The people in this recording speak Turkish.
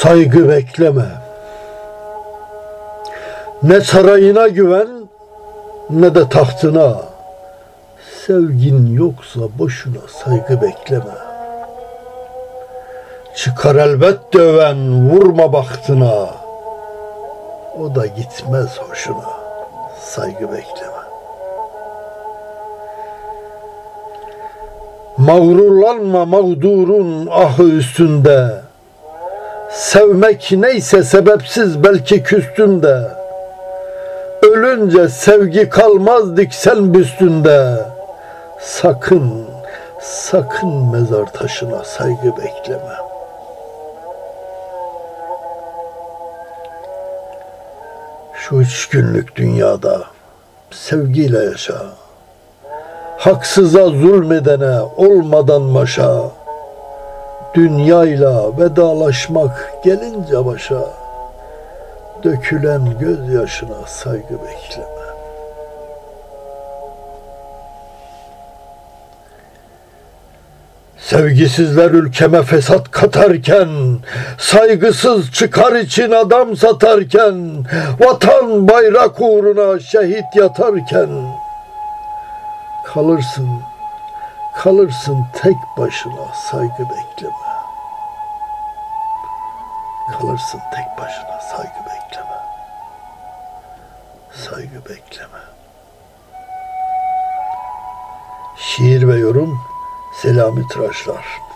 Saygı bekleme. Ne sarayına güven ne de tahtına. Sevgin yoksa boşuna saygı bekleme. Çıkar elbet döven vurma bahtına. O da gitmez hoşuna. Saygı bekleme. Mağrurlanma mağdurun ahı üstünde. Sevmek neyse sebepsiz belki küstünde. Ölünce sevgi kalmaz diksen büstünde. Sakın, sakın mezar taşına saygı bekleme. Şu üç günlük dünyada sevgiyle yaşa. Haksıza zulmedene olmadan maşa. Dünyayla vedalaşmak gelince başa. Dökülen gözyaşına saygı bekleme. Sevgisizler ülkeme fesat katarken, saygısız çıkar için adam satarken, vatan bayrak uğruna şehit yatarken, kalırsın, kalırsın tek başına saygı bekleme. Kalırsın tek başına saygı bekleme. Saygı bekleme. Şiir ve yorum Selami Tıraşlar.